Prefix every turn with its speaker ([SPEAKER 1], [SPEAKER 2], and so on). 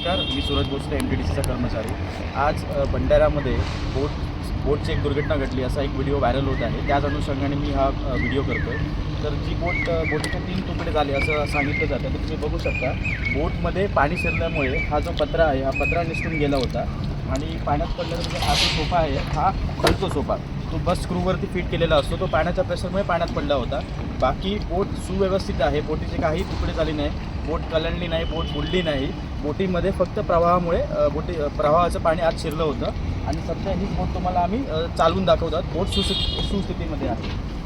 [SPEAKER 1] नमस्कार मी Suraj Bhosale M T D सीचा कर्मचारी. आज भंडाऱ्यामध्ये बोट बोटची एक दुर्घटना घडली असा एक व्हिडिओ व्हायरल होत आहे. त्याच अनुषंगाने मी हा व्हिडिओ करतो आहे तर जी बोट अ, तीन तुकडे झाले असं सांगितलं जातं तर तुम्ही बघू शकता बोटमध्ये पाणी शिरल्यामुळे हा जो पत्रा आहे हा पत्रा निसटून गेला होता. आणि पाण्यात पडल्यानंतर हा जो सोफा आहे हा हलतो सोफा. तो बस स्क्रूवरती फिट केलेला असतो. तो पाण्याच्या प्रेशरमुळे पाण्यात पडला होता. बाकी बोट सुव्यवस्थित आहे. बोटीचे काही तुकडे झाले नाही. बोट कलंडली नाही बोट बुडली नाही. बोटीमध्ये फक्त प्रवाहामुळे बोटी प्रवाहाचं पाणी आत शिरलं होतं. आणि सध्या ही बोट तुम्हाला आम्ही चालवून दाखवतात. बोट सुस्थिती सुस्थितीमध्ये आहे.